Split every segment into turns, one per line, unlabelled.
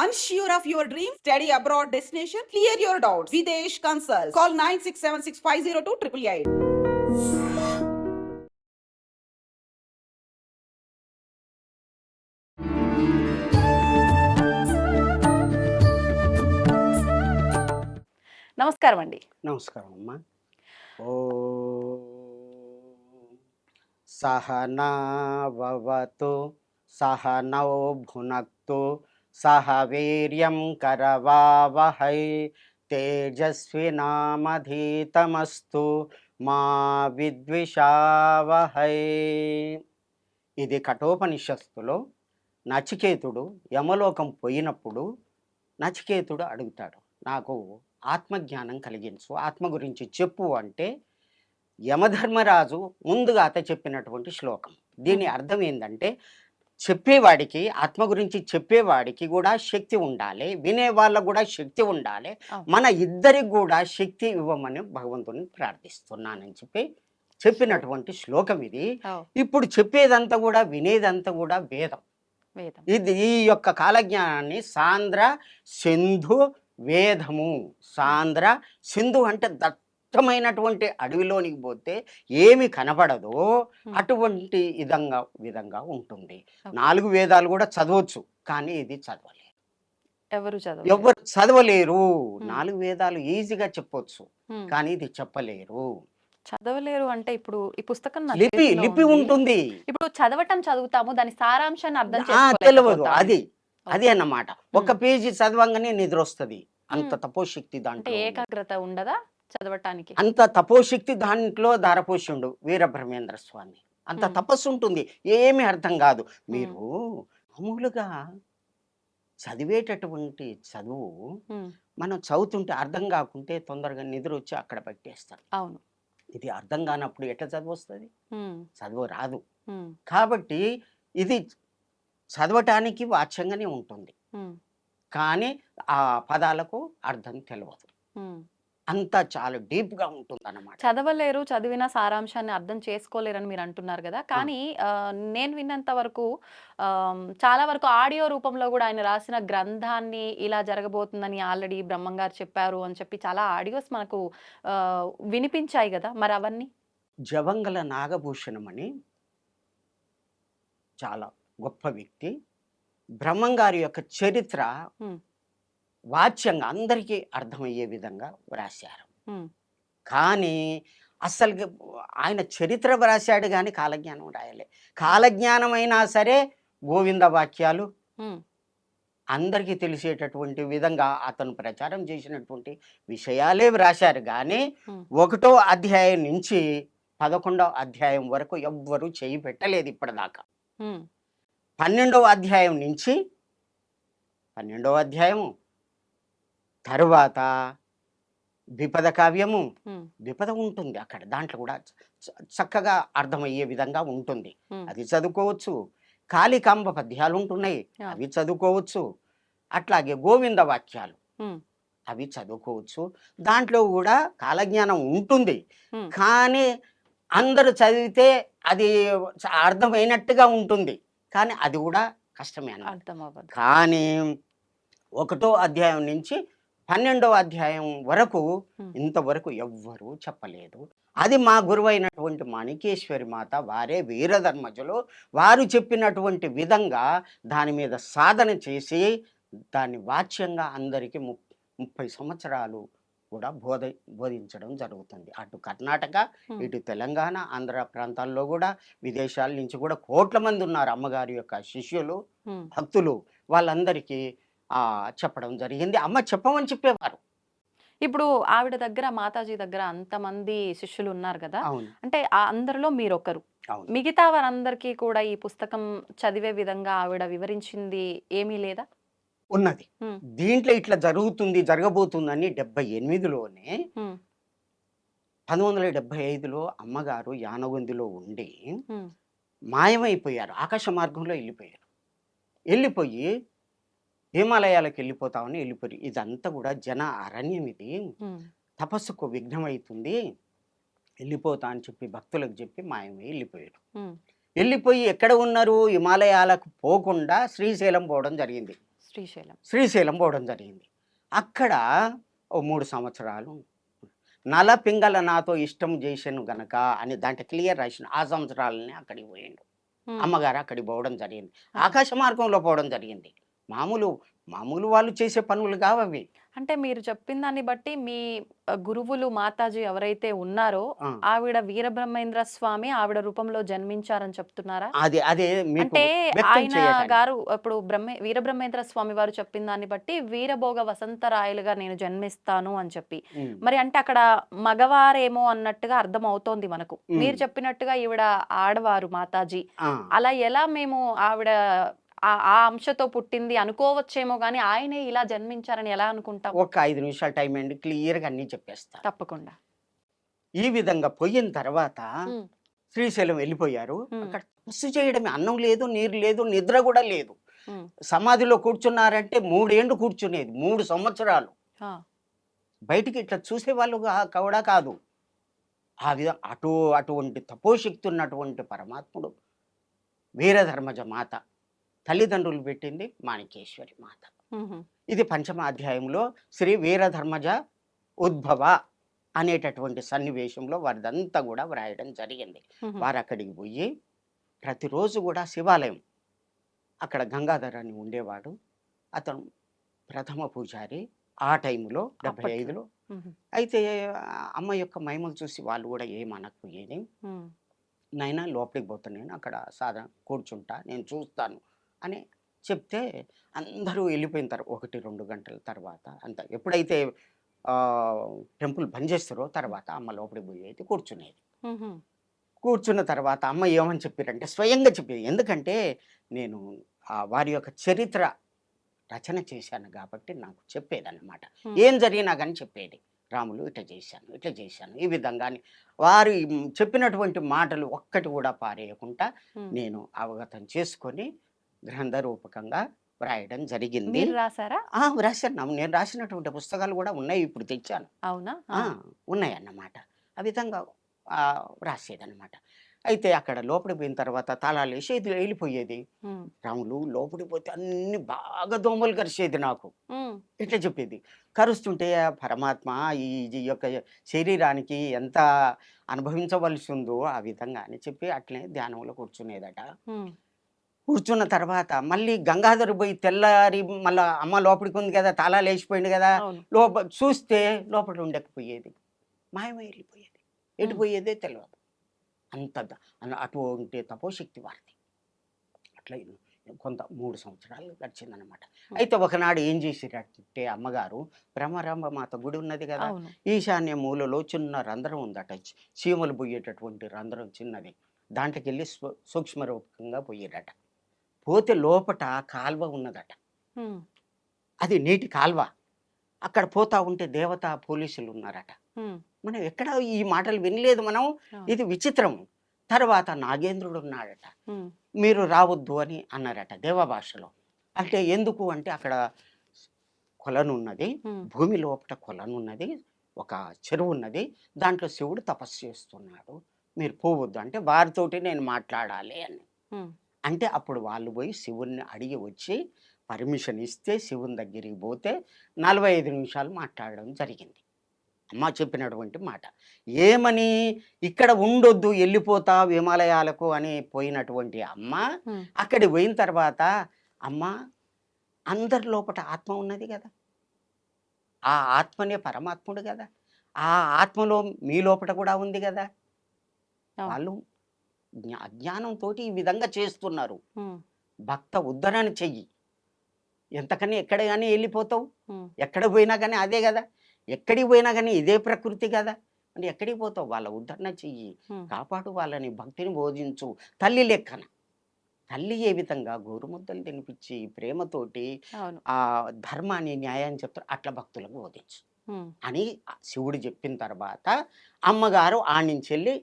Unsure of your dream? Study abroad destination? Clear your doubts. Videsh Consult. Call 9676502888.
నమస్కారం అండి
నమస్కారం అమ్మా ఓ సహనావతు సహనౌ భునక్తు సహ వీర్యం కరవావహై తేజస్వినామధీతమస్తు మా విద్విషావహై. ఇది కఠోపనిషత్తులో నచికేతుడు యమలోకం పోయినప్పుడు నచికేతుడు అడుగుతాడు నాకు ఆత్మజ్ఞానం కలిగించు ఆత్మ గురించి చెప్పు అంటే యమధర్మరాజు ముందుగా అత చెప్పినటువంటి శ్లోకం. దీని అర్థం ఏంటంటే చెప్పేవాడికి ఆత్మ గురించి చెప్పేవాడికి కూడా శక్తి ఉండాలి. వినే వాళ్ళకు కూడా శక్తి ఉండాలి. మన ఇద్దరికి కూడా శక్తి ఇవ్వమని భగవంతుని ప్రార్థిస్తున్నానని చెప్పి చెప్పినటువంటి శ్లోకం ఇది. ఇప్పుడు చెప్పేదంతా కూడా వినేదంతా కూడా వేదం. ఇది ఈ యొక్క కాలజ్ఞానాన్ని సాంద్ర సింధు వేదము. సాంద్ర సింధు అంటే దట్టమైనటువంటి అడవిలోనికి పోతే ఏమి కనబడదో
Hmm.
అటువంటి విధంగా విధంగా ఉంటుంది. నాలుగు వేదాలు కూడా చదవచ్చు కానీ ఇది చదవలేరు
ఎవరు చదువు
ఎవరు చదవలేరు. నాలుగు వేదాలు ఈజీగా చెప్పొచ్చు. కానీ ఇది చెప్పలేరు
చదవలేరు అంటే ఇప్పుడు ఈ పుస్తకం
లిపి లిపి. ఉంటుంది
ఇప్పుడు చదవటం చదువుతాము దాని సారాంశాన్ని అర్థం
తెలియదు. అది అది అన్నమాట ఒక పేజీ చదవంగానే నిద్ర వస్తుంది అంత. తపోశక్తి దాంట్లో.
ఏకాగ్రత ఉండదా చదవటానికి
అంత తపోశక్తి దాంట్లో దారపోషుండు వీరబ్రహ్మేంద్ర స్వామి అంత. తపస్సు ఉంటుంది ఏమీ అర్థం కాదు మీరు మామూలుగా చదివేటటువంటి చదువు. మనం చదువుతుంటే అర్థం కాకుంటే తొందరగా నిద్ర వచ్చి అక్కడ పెట్టేస్తాం
అవును
ఇది అర్థం కానప్పుడు ఎట్లా చదువు వస్తుంది. చదువు రాదు. కాబట్టి ఇది చదవటానికి వాచ్యంగానే ఉంటుంది. కానీ ఆ పదాలకు అర్థం తెలియదు. అంత చాలా డీప్గా ఉంటుంది అన్నమాట
చదవలేరు చదివిన సారాంశాన్ని అర్థం చేసుకోలేరని మీరు అంటున్నారు కదా! కానీ నేను విన్నంత వరకు చాలా వరకు ఆడియో రూపంలో కూడా ఆయన రాసిన గ్రంథాన్ని ఇలా జరగబోతుందని ఆల్రెడీ బ్రహ్మం గారు చెప్పారు అని చెప్పి చాలా ఆడియోస్ మనకు వినిపించాయి కదా! మరి అవన్నీ?
జవంగల నాగభూషణం అని చాలా గొప్ప వ్యక్తి. బ్రహ్మంగారి యొక్క చరిత్ర. వాచ్యంగా అందరికీ అర్థమయ్యే విధంగా వ్రాశారు. కానీ అసలు ఆయన చరిత్ర వ్రాశాడు కానీ కాలజ్ఞానం రాయలే కాలజ్ఞానం అయినా సరే గోవింద వాక్యాలు. అందరికీ తెలిసేటటువంటి విధంగా అతను ప్రచారం చేసినటువంటి విషయాలే వ్రాశారు కానీ. ఒకటో అధ్యాయం నుంచి పదకొండవ అధ్యాయం వరకు ఎవ్వరూ చేయి పెట్టలేదు ఇప్పటిదాకా. పన్నెండవ అధ్యాయం నుంచి పన్నెండవ అధ్యాయము తరువాత విపద కావ్యము
హ్మ్.
విపద ఉంటుంది అక్కడ దాంట్లో కూడా చక్కగా అర్థమయ్యే విధంగా ఉంటుంది. అది చదువుకోవచ్చు కాళికాంబ పద్యాలు ఉంటున్నాయి. అవి చదువుకోవచ్చు అట్లాగే గోవింద వాక్యాలు. అవి చదువుకోవచ్చు దాంట్లో కూడా కాలజ్ఞానం ఉంటుంది. కానీ అందరూ చదివితే అది అర్థమైనట్టుగా ఉంటుంది కానీ అది కూడా కష్టమే అన్నమాట కానీ ఒకటో అధ్యాయం నుంచి పన్నెండవ అధ్యాయం వరకు. ఇంతవరకు ఎవ్వరూ చెప్పలేదు అది మా గురువైనటువంటి మాణికేశ్వరి మాత వారే వీరధర్మజులు వారు చెప్పినటువంటి విధంగా దాని మీద సాధన చేసి దాన్ని వాచ్యంగా అందరికీ ము ముప్పై సంవత్సరాలు కూడా బోధ బోధించడం జరుగుతుంది అటు కర్ణాటక. ఇటు తెలంగాణ ఆంధ్ర ప్రాంతాల్లో కూడా విదేశాల నుంచి కూడా కోట్ల మంది ఉన్నారు అమ్మగారి యొక్క శిష్యులు. భక్తులు వాళ్ళందరికీ చెప్పడం జరిగింది. అమ్మ చెప్పమని చెప్పేవారు.
ఇప్పుడు ఆవిడ దగ్గర మాతాజీ దగ్గర అంతమంది శిష్యులు ఉన్నారు కదా అంటే ఆ అందరిలో మీరు ఒకరు
అవును.
మిగతా వారందరికీ కూడా ఈ పుస్తకం చదివే విధంగా ఆవిడ వివరించింది ఏమీ లేదా?
ఉన్నది. దీంట్లో ఇట్లా జరుగుతుంది జరగబోతుందని డెబ్బై ఎనిమిదిలోనే. పంతొమ్మిది వందల డెబ్బై ఐదులో అమ్మగారు యానగొందిలో ఉండి. మాయమైపోయారు. ఆకాశ మార్గంలో వెళ్ళిపోయారు వెళ్ళిపోయి హిమాలయాలకు వెళ్ళిపోతామని వెళ్ళిపోయారు ఇదంతా కూడా జన అరణ్యం ఇది. తపస్సుకు విఘ్నం అవుతుంది వెళ్ళిపోతా అని చెప్పి భక్తులకు చెప్పి మాయమై వెళ్ళిపోయారు
హ్మ్.
వెళ్ళిపోయి ఎక్కడ ఉన్నారు? హిమాలయాలకు పోకుండా శ్రీశైలం పోవడం జరిగింది.
శ్రీశైలం.
శ్రీశైలం పోవడం జరిగింది. అక్కడ ఓ మూడు సంవత్సరాలు నల పింగళ నాతో ఇష్టం చేసాను గనక అని దాంట్లో క్లియర్ రాసిన ఆ సంవత్సరాలని అక్కడికి పోయిండు. అమ్మగారు అక్కడికి పోవడం జరిగింది. ఆకాశ మార్గంలో పోవడం జరిగింది. మామూలు మామూలు వాళ్ళు చేసే పనులు కావవి
అంటే మీరు చెప్పిన దాన్ని బట్టి మీ గురువులు మాతాజీ ఎవరైతే ఉన్నారో ఆవిడ వీరబ్రహ్మేంద్ర స్వామి ఆవిడ రూపంలో జన్మించారని చెప్తున్నారా?
అది అదే మీకు
అంటే ఆయన. గారు ఇప్పుడు బ్రహ్మే వీరబ్రహ్మేంద్ర స్వామి వారు చెప్పిన దాన్ని బట్టి వీరభోగ వసంతరాయలుగా నేను జన్మిస్తాను అని చెప్పి. మరి అంటే అక్కడ మగవారేమో అన్నట్టుగా అర్థం అవుతోంది మనకు. మీరు. చెప్పినట్టుగా ఈవిడ ఆడవారు మాతాజీ. అలా ఎలా మేము ఆవిడ ఆ- ఆ అంశతో పుట్టింది అనుకోవచ్చేమో గానీ ఆయనే ఇలా జన్మించారని ఎలా అనుకుంటాం
ఒక ఐదు నిమిషాలు టైం అండి. క్లియర్గా అన్నీ చెప్పేస్తా
తప్పకుండా.
ఈ విధంగా పోయిన తర్వాత శ్రీశైలం వెళ్ళిపోయారు. అక్కడ తపస్సు చేయడమే. అన్నం లేదు నీరు లేదు నిద్ర కూడా లేదు. సమాధిలో కూర్చున్నారంటే మూడేండ్లు కూర్చునేది. మూడు సంవత్సరాలు. బయటికి ఇట్లా చూసేవాళ్ళు కూడా కాదు. ఆ విధం అటు అటువంటి తపోశక్తి ఉన్నటువంటి పరమాత్ముడు వీరధర్మజ మాత. తల్లిదండ్రులు పెట్టింది మాణికేశ్వరి మాత. ఇది పంచమ అధ్యాయంలో శ్రీ వీరధర్మజ ఉద్భవ అనేటటువంటి సన్నివేశంలో వారిదంతా కూడా వ్రాయడం జరిగింది. వారు అక్కడికి పోయి ప్రతిరోజు కూడా శివాలయం అక్కడ గంగాధర్ అని ఉండేవాడు. అతను ప్రథమ పూజారి ఆ టైంలో డెబ్బై. ఐదులో. అయితే అమ్మ యొక్క మహిమలు చూసి వాళ్ళు కూడా ఏమనకపోయేది. నైనా లోపలికి పోతాను నేను అక్కడ సాధన కూర్చుంటా. నేను చూస్తాను. అని చెప్తే అందరూ వెళ్ళిపోయిన తర్వాత ఒకటి రెండు గంటల తర్వాత అంత. ఎప్పుడైతే టెంపుల్ బంద్ చేస్తారో తర్వాత అమ్మ లోపలికి పోయేది కూర్చునేది.
ఉహు,
కూర్చున్న తర్వాత అమ్మ ఏమని చెప్పారంటే స్వయంగా చెప్పేది. ఎందుకంటే నేను ఆ వారి యొక్క చరిత్ర రచన చేశాను కాబట్టి నాకు చెప్పేదన్నమాట. ఏం జరిగినా కానీ చెప్పేది. రాములు ఇట్లా చేశాను ఇట్లా చేశాను ఈ విధంగా వారు చెప్పినటువంటి మాటలు ఒక్కటి కూడా పారేయకుండా. నేను అవగతం చేసుకొని గ్రంథ రూపకంగా వ్రాయడం జరిగింది. ఆ, రాశాను. నేను రాసినటువంటి పుస్తకాలు కూడా ఉన్నాయి ఇప్పుడు తెచ్చాను.
అవునా?
ఆ, ఉన్నాయన్నమాట. ఆ విధంగా రాసేదన్నమాట అయితే అక్కడ లోపలికి పోయిన తర్వాత తాళాలు వేసి ఇది వెళ్ళిపోయేది. రాములు లోపలికి పోతే అన్ని బాగా దోమలు కరిచేది నాకు. ఇట్లా చెప్పేది? కరుస్తుంటే పరమాత్మ ఈ యొక్క శరీరానికి ఎంత అనుభవించవలసి ఉందో ఆ విధంగా అని చెప్పి అట్లనే ధ్యానంలో కూర్చునేదట. కూర్చున్న తర్వాత మళ్ళీ గంగాధర్ పోయి తెల్లారి మళ్ళీ అమ్మ లోపలికి ఉంది కదా తాళాలు వేసిపోయింది కదా లోప చూస్తే లోపల ఉండకపోయేది. మాయమై వెళ్ళిపోయేది ఎటు
మ్మ్.
పోయేదే తెలియదు అంత అటువంటి తపోశక్తి వారిది. అట్లా కొంత మూడు సంవత్సరాలు గడిచిందనమాట అయితే ఒకనాడు ఏం చేసిరంటే అమ్మగారు బ్రహ్మరాంబ మాత గుడి ఉన్నది కదా ఈశాన్య మూలలో చిన్న రంధ్రం ఉందట. చీమలు పోయేటటువంటి రంధ్రం చిన్నది. దాంట్లోకి వెళ్ళి సూ- సూక్ష్మ రూపకంగా పోయేరట పోతే లోపట కాల్వ ఉన్నదట. అది నీటి కాల్వ. అక్కడ పోతా ఉంటే దేవత పోలీసులు ఉన్నారట. మనం ఎక్కడ ఈ మాటలు వినలేదు మనం. ఇది విచిత్రం. తర్వాత నాగేంద్రుడు ఉన్నాడట. మీరు రావద్దు అని అన్నారట దేవభాషలో. అంటే ఎందుకు అంటే అక్కడ కొలను ఉన్నది
ఉమ్,
భూమి లోపల కొలను ఉన్నది ఒక చెరువు ఉన్నది. దాంట్లో శివుడు తపస్సు చేస్తున్నాడు. మీరు పోవద్దు అంటే వారితోటి నేను మాట్లాడాలి అని. అంటే అప్పుడు వాళ్ళు పోయి శివుణ్ణి అడిగి వచ్చి పర్మిషన్ ఇస్తే శివుని దగ్గరికి పోతే నలభై ఐదు నిమిషాలు మాట్లాడడం జరిగింది. అమ్మ చెప్పినటువంటి మాట. ఏమని? ఇక్కడ ఉండొద్దు వెళ్ళిపోతా హిమాలయాలకు అని పోయినటువంటి అమ్మ
ఉమ్,
అక్కడికి పోయిన తర్వాత అమ్మ అందరి లోపల ఆత్మ ఉన్నది కదా. ఆ ఆత్మనే పరమాత్ముడు కదా. ఆ ఆత్మలో మీ లోపల కూడా ఉంది కదా. వాళ్ళు అజ్ఞానంతో ఈ విధంగా చేస్తున్నారు. భక్త ఉద్ధరణ చెయ్యి. ఎంతకని ఎక్కడ కానీ వెళ్ళిపోతావు. ఎక్కడ పోయినా కానీ అదే కదా. ఎక్కడికి పోయినా కానీ ఇదే ప్రకృతి కదా. అంటే ఎక్కడికి పోతావు? వాళ్ళ ఉద్ధరణ చెయ్యి. కాపాడు వాళ్ళని. భక్తిని బోధించు. తల్లి లెక్కన. తల్లి ఏ విధంగా గోరుముద్దలు తినిపించి ప్రేమతోటి ఆ ధర్మాన్ని న్యాయాన్ని చెప్తారు అట్లా భక్తులకు బోధించు. అని శివుడు చెప్పిన తర్వాత అమ్మగారు ఆ నుంచి వెళ్ళి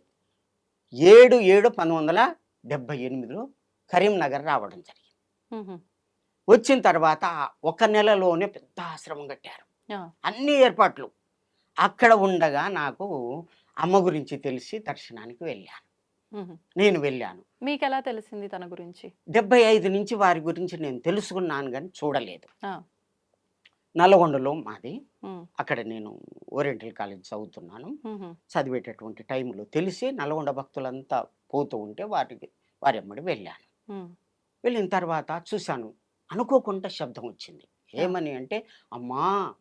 ఏడు ఏడు పంతొమ్మిది వందల డెబ్బై ఎనిమిదిలో కరీంనగర్ రావడం జరిగింది. వచ్చిన తర్వాత ఒక నెలలోనే పెద్ద ఆశ్రమం కట్టారు. అన్ని ఏర్పాట్లు. అక్కడ ఉండగా నాకు అమ్మ గురించి తెలిసి దర్శనానికి వెళ్ళాను. నేను వెళ్ళాను.
మీకు ఎలా తెలిసింది తన గురించి?
డెబ్బై ఐదు నుంచి వారి గురించి నేను తెలుసుకున్నాను కానీ చూడలేదు. నల్గొండలో మాది. అక్కడ నేను ఓరియంటల్ కాలేజ్ చదువుతున్నాను. చదివేటటువంటి టైంలో తెలిసి నల్గొండ భక్తులంతా పోతూ ఉంటే వారికి వారి అమ్మడి వెళ్ళాను. వెళ్ళిన తర్వాత చూశాను అనుకోకుండా శబ్దం వచ్చింది. ఏమని అంటే అమ్మా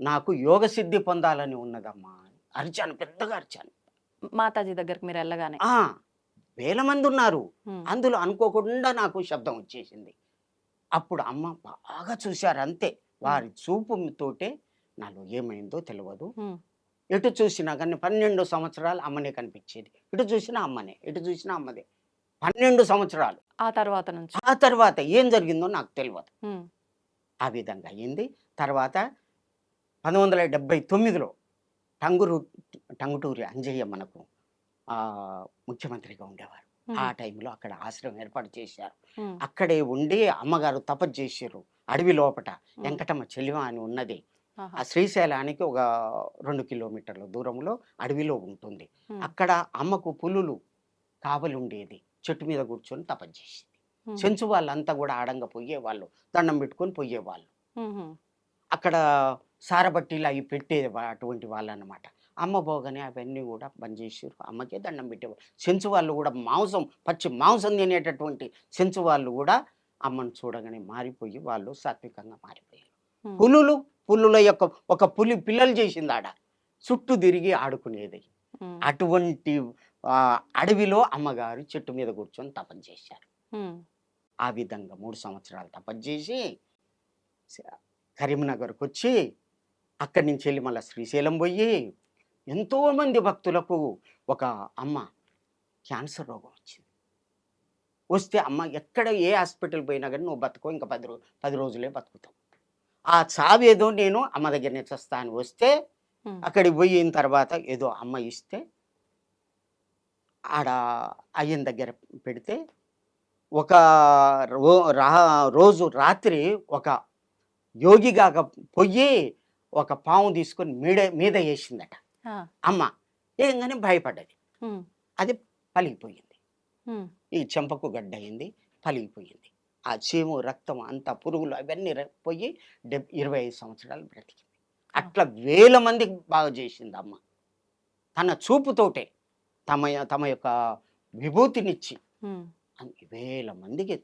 నాకు యోగ సిద్ధి పొందాలని ఉన్నదమ్మా అరిచాను పెద్దగా అరిచాను.
మాతాజీ దగ్గరికి మీరు వెళ్ళగానే?
వేల మంది ఉన్నారు. అందులో అనుకోకుండా నాకు శబ్దం వచ్చేసింది. అప్పుడు అమ్మ బాగా చూశారు అంతే. వారి చూపుతోటే నాలో ఏమైందో తెలియదు. ఎటు చూసినా కానీ పన్నెండు సంవత్సరాలు అమ్మనే కనిపించేది. ఇటు చూసినా అమ్మనే ఇటు చూసినా అమ్మదే. పన్నెండు సంవత్సరాలు.
ఆ తర్వాత నుంచి?
ఆ తర్వాత ఏం జరిగిందో నాకు తెలియదు. ఆ విధంగా అయింది. తర్వాత పంతొమ్మిది వందల డెబ్బై తొమ్మిదిలో టంగురు టంగుటూరి అంజయ్య మనకు ముఖ్యమంత్రిగా ఉండేవారు. ఆ. టైంలో అక్కడ ఆశ్రమం ఏర్పాటు చేశారు. అక్కడే ఉండి అమ్మగారు తపస్సు చేశారు అడవి లోపట
మ్మ్.
వెంకటమ్మ చెలిమ అని ఉన్నది. ఆ శ్రీశైలానికి ఒక రెండు కిలోమీటర్ల దూరంలో అడవిలో ఉంటుంది. అక్కడ అమ్మకు పులులు కావలి ఉండేది చెట్టు మీద కూర్చొని తపస్సు చేసింది. చెంచు వాళ్ళంతా కూడా ఆడంగా పోయేవాళ్ళు దండం పెట్టుకొని పోయేవాళ్ళు. అక్కడ సారబట్టీలు అవి పెట్టేది అటువంటి వాళ్ళు అన్నమాట అమ్మ పోగానే అవన్నీ కూడా బంద్ చేసారు అమ్మకే దండం పెట్టేవాళ్ళు సెంచు వాళ్ళు కూడా మాంసం పచ్చి మాంసం తినేటటువంటి సెంచు వాళ్ళు కూడా అమ్మను చూడగానే మారిపోయి వాళ్ళు సాత్వికంగా మారిపోయారు. పులులు పులుల యొక్క ఒక పులి పిల్లలు చేసింది ఆడ చుట్టూ తిరిగి ఆడుకునేది. అటువంటి అడవిలో అమ్మగారు చెట్టు మీద కూర్చొని తపస్సు చేశారు. ఆ విధంగా మూడు సంవత్సరాలు తపస్సు చేసి కరీంనగర్కి వచ్చి అక్కడి నుంచి వెళ్ళి మళ్ళీ శ్రీశైలం పోయి ఎంతోమంది భక్తులకు ఒక అమ్మ క్యాన్సర్ రోగం వచ్చింది వస్తే అమ్మ ఎక్కడ ఏ హాస్పిటల్ పోయినా కానీ నువ్వు బతుకో ఇంకా పది రో పది రోజులే బతుకుతావు ఆ చావేదో నేను అమ్మ దగ్గరనే చస్తా అని వస్తే. అక్కడికి పోయిన తర్వాత ఏదో అమ్మ ఇస్తే ఆడ అయ్యన దగ్గర పెడితే ఒక రో రా రోజు రాత్రి ఒక యోగిగా పొయ్యి ఒక పాము తీసుకొని మీద మీద వేసిందట. అమ్మ ఏంగానే భయపడ్డది. అది పలిగిపోయింది. ఈ చెంపకు గడ్డ అయింది పలిగిపోయింది. ఆ చీము రక్తం అంతా పురుగులు అవన్నీ పోయి డెబ్ ఇరవై ఐదు సంవత్సరాలు బ్రతికింది. అట్లా వేల మందికి బాగా చేసింది అమ్మ. తన చూపుతోటే తమ తమ యొక్క విభూతినిచ్చి వేల మందికి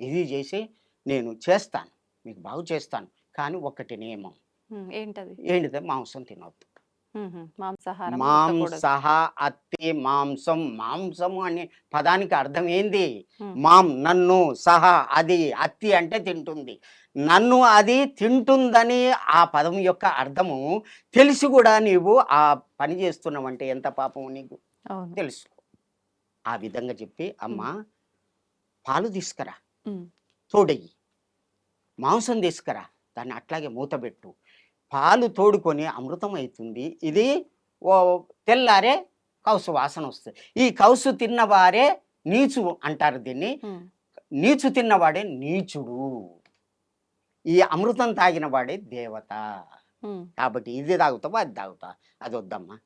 ఇది చేసి నేను చేస్తాను. మీకు బాగు చేస్తాను. కానీ ఒక్కటి నియమం.
ఏంటది?
ఏంటిదే? మాంసం తినవద్దు. మాంసహ అత్తి మాంసం మాంసము అనే పదానికి అర్థం ఏంది. మాం నన్ను సహ అది అత్తి అంటే తింటుంది. నన్ను అది తింటుందని ఆ పదం యొక్క అర్థము తెలిసి కూడా నీవు ఆ పని చేస్తున్నావంటే ఎంత పాపం నీకు? తెలుసు. ఆ విధంగా చెప్పి అమ్మ పాలు తీసుకురా. తోడెయ్యి. మాంసం తీసుకురా. దాన్ని అట్లాగే మూతబెట్టు పాలు తోడుకొని అమృతం అవుతుంది ఇది ఓ తెల్లారే కౌసు వాసన వస్తుంది. ఈ కౌసు తిన్నవారే నీచు అంటారు దీన్ని. నీచు తిన్నవాడే నీచుడు. ఈ అమృతం తాగిన వాడే దేవత. కాబట్టి ఇది తాగుతావా అది తాగుతావా అది వద్దమ్మా.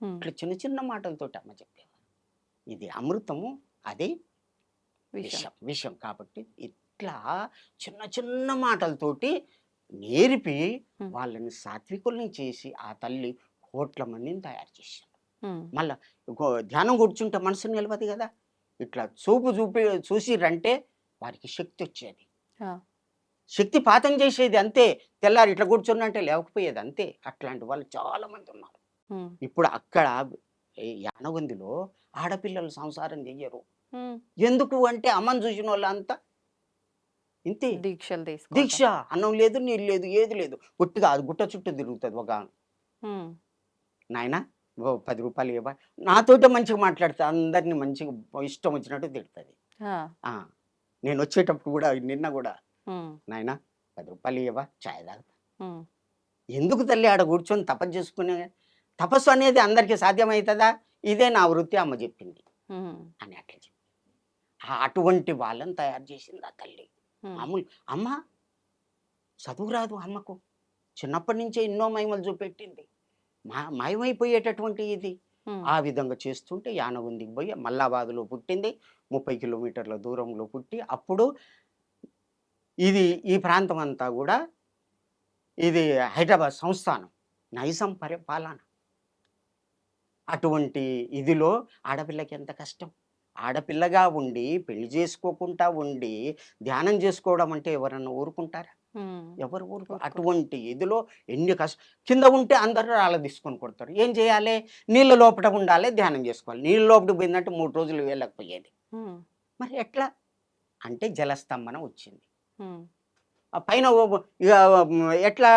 మ్మ్.
ఇట్లా చిన్న చిన్న మాటలతోటి అమ్మ చెప్పేవారు. ఇది అమృతము అది
విషయం
విషం విషం కాబట్టి ఇట్లా చిన్న చిన్న మాటలతోటి నేర్పి. వాళ్ళని సాత్వికుల్ని చేసి ఆ తల్లి కోట్ల మందిని తయారు చేశారు
మ్మ్.
మళ్ళా ధ్యానం కూర్చుంటే మనసు నిలవదు కదా ఇట్లా చూపు చూపి చూసిరంటే వారికి శక్తి వచ్చేది. శక్తి పాతం చేసేది అంతే తెల్లారి ఇట్లా కూర్చున్నంటే లేకపోయేది అంతే అట్లాంటి వాళ్ళు చాలా మంది ఉన్నారు. ఇప్పుడు అక్కడ యానగొందిలో ఆడపిల్లలు సంసారం చెయ్యరు. ఎందుకు అంటే అమ్మని చూసిన వాళ్ళంతా ఇంతే.
దీక్షలు తీసుకో
దీక్ష అన్నం లేదు నీళ్ళు లేదు ఏది లేదు. గుట్టుగా అది గుట్ట చుట్టూ తిరుగుతుంది ఒక నాయన ఓ పది రూపాయలు ఇవ్వ. నాతోటే మంచిగా మాట్లాడుతా అందరినీ మంచిగా ఇష్టం వచ్చినట్టు తిడుతుంది. ఆ, నేను వచ్చేటప్పుడు కూడా నిన్న కూడా నాయన పది రూపాయలు ఇవ్వ ఛాయ్ తాగుతా ఎందుకు తల్లి ఆడ కూర్చొని తపస్సు చేసుకునే? తపస్సు అనేది అందరికీ సాధ్యమవుతుందా? ఇదే నా వృత్తి అమ్మ చెప్పింది. అని అట్లా చెప్పి ఆ అటువంటి వాళ్ళని తయారు చేసింది ఆ తల్లి. మామూలు అమ్మ! చదువు రాదు అమ్మకు. చిన్నప్పటి నుంచే ఎన్నో మహిమలు చూపెట్టింది. మా మాయమైపోయేటటువంటి ఇది. ఆ విధంగా చేస్తుంటే యానగుందికి పోయి మల్లాబాద్లో పుట్టింది. ముప్పై కిలోమీటర్ల దూరంలో పుట్టి అప్పుడు ఇది ఈ ప్రాంతం అంతా కూడా ఇది హైదరాబాద్ సంస్థానం. నైజాం పరిపాలన. అటువంటి ఇదిలో ఆడపిల్లకి ఎంత కష్టం? ఆడపిల్లగా ఉండి పెళ్ళి చేసుకోకుండా ఉండి ధ్యానం చేసుకోవడం అంటే ఎవరన్నా ఊరుకుంటారా? ఎవరు ఊరుకు. అటువంటి ఇదిలో ఎన్ని కష్ట కింద ఉంటే అందరూ రాళ్ళ తీసుకొని కొడతారు. ఏం చేయాలి? నీళ్ళ లోపల ఉండాలి ధ్యానం చేసుకోవాలి. నీళ్ళ లోపలికి పోయిందంటే మూడు రోజులు వెళ్ళకపోయేది మరి ఎట్లా? అంటే జలస్తంభన వచ్చింది. పైన ఎట్లా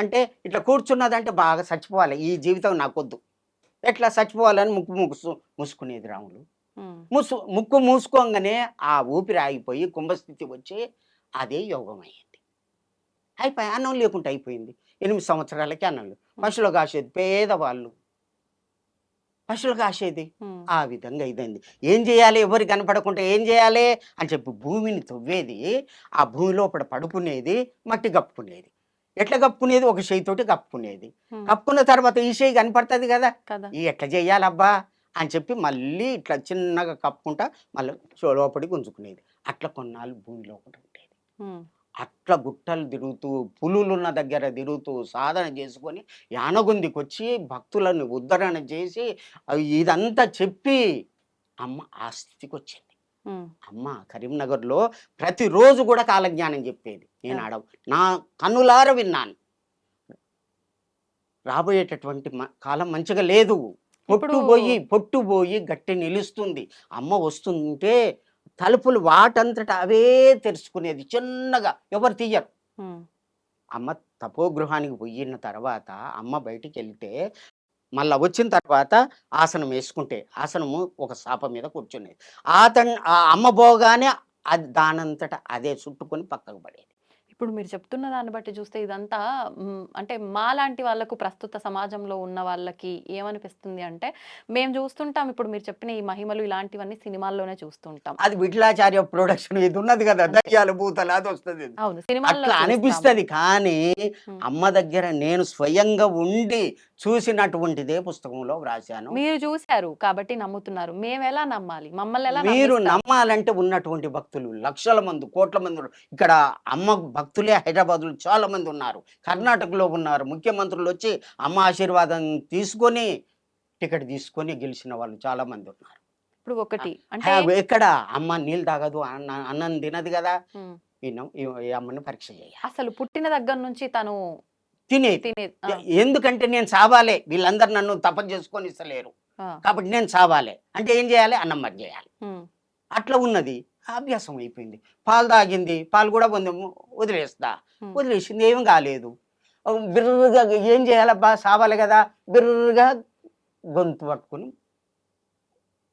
అంటే ఇట్లా కూర్చున్నదంటే బాగా చచ్చిపోవాలి. ఈ జీవితం నాకొద్దు. ఎట్లా చచ్చిపోవాలని ముక్కు ముక్కు మూసుకునేది రాములు. ముసు ముక్కు మూసుకోగానే ఆ ఊపిరి ఆగిపోయి కుంభస్థితి వచ్చి అదే యోగం అయ్యింది. అయిపోయి అన్నం లేకుండా అయిపోయింది. ఎనిమిది సంవత్సరాలకి అన్నం లేదు పశువులు కాసేది పేదవాళ్ళు. పశువులు కాసేది ఆ విధంగా ఇదైంది. ఏం చేయాలి? ఎవరు కనపడకుండా ఏం చేయాలి? అని చెప్పి భూమిని తవ్వేది. ఆ భూమి లోపల పడుకునేది మట్టి కప్పుకునేది. ఎట్లా కప్పుకునేది? ఒక చేయితోటి కప్పుకునేది. కప్పుకున్న తర్వాత ఈ చేయి కనపడుతుంది కదా? ఎట్లా చేయాలబ్బా? అని చెప్పి మళ్ళీ ఇట్లా చిన్నగా కప్పుకుంటా మళ్ళీ లోపలికి ఉంచుకునేది అట్లా కొన్నాళ్ళు భూమి లోపల ఉండేది. అట్లా గుట్టలు తిరుగుతూ పులులున్న దగ్గర తిరుగుతూ సాధన చేసుకొని యానగుందికి వచ్చి భక్తులను ఉద్ధరణ చేసి ఇదంతా చెప్పి అమ్మ ఆ స్థితికి వచ్చింది అమ్మ కరీంనగర్లో ప్రతిరోజు కూడా కాలజ్ఞానం చెప్పేది. నేను ఆడ నా కన్నులార విన్నాను. రాబోయేటటువంటి కాలం మంచిగా లేదు. పొట్టు
ఇప్పుడు-
పోయి పొట్టు పోయి గట్టి నిలుస్తుంది. అమ్మ వస్తుంటే తలుపులు వాటంతట అవే తెరుచుకునేది చిన్నగా ఎవరు తీయరు. అమ్మ తపోగృహానికి పోయిన తర్వాత అమ్మ బయటికి వెళ్తే మళ్ళా వచ్చిన తర్వాత ఆసనం వేసుకుంటే ఆసనము ఒక సాప మీద కూర్చునేది. అతను ఆ అమ్మ పోగానే అది దానంతట అదే చుట్టుకొని పక్కకు పడేది.
ఇప్పుడు మీరు చెప్తున్న దాన్ని బట్టి చూస్తే ఇదంతా అంటే మా లాంటి వాళ్ళకు ప్రస్తుత సమాజంలో ఉన్న వాళ్ళకి ఏమనిపిస్తుంది అంటే మేము చూస్తుంటాం ఇప్పుడు మీరు చెప్పిన ఈ మహిమలు ఇలాంటివన్నీ సినిమాల్లోనే చూస్తుంటాం
అది విఠలాచార్య ప్రొడక్షన్ ఇది ఉన్నది కదా దయ్యాలు భూతలు అది వస్తుంది
అవును చూస్తాం.
అనిపిస్తది కానీ. అమ్మ దగ్గర నేను స్వయంగా ఉండి చూసినటువంటిదే పుస్తకంలో వ్రాశాను
మీరు చూశారు కాబట్టి నమ్ముతున్నారు మేము ఎలా నమ్మాలి మమ్మల్ని ఎలా
మీరు? నమ్మాలంటే ఉన్నటువంటి భక్తులు లక్షల మంది కోట్ల మంది. ఇక్కడ అమ్మ భక్తులే హైదరాబాద్లో చాలా మంది ఉన్నారు. కర్ణాటకలో ఉన్నారు. ముఖ్యమంత్రులు వచ్చి అమ్మ ఆశీర్వాదం తీసుకొని టికెట్ తీసుకొని గెలిచిన వాళ్ళు చాలా మంది ఉన్నారు.
ఇప్పుడు ఒకటి అంటే
ఎక్కడ? అమ్మ నీళ్ళు తాగదు అన్న అన్నం తినదు కదా. ఈ- అమ్మని పరీక్ష చేయాలి.
అసలు పుట్టిన దగ్గర నుంచి తను
ఎ- ఎందుకంటే నేను సావాలే వీళ్ళందరూ నన్ను తపన చేసుకొని ఇస్తలేరు. కాబట్టి నేను సావాలే అంటే ఏం చేయాలి? అన్నం మరి చేయాలి. అట్లా ఉన్నది. అభ్యాసం అయిపోయింది. పాలు తాగింది పాలు కూడా పొంది వదిలేస్తా. వదిలేసింది ఏం కాలేదు. బిర్రుగా ఏం చేయాలబ్బా? సావాలి కదా? బిర్రుగా గొంతు పట్టుకొని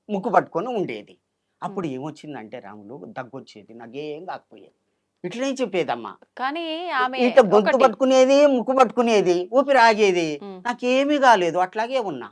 ముక్కు పట్టుకొని ఉండేది. అప్పుడు ఏమొచ్చిందంటే రాములు దగ్గొచ్చేది నాకేం కాకపోయేది. ఇట్లనే చెప్పేదమ్మా.
కానీ ఆమె
ఇట్లా గొంతు పట్టుకునేది ముక్కు పట్టుకునేది ఊపిరి ఆగేది. నాకేమీ కాలేదు అట్లాగే ఉన్నా.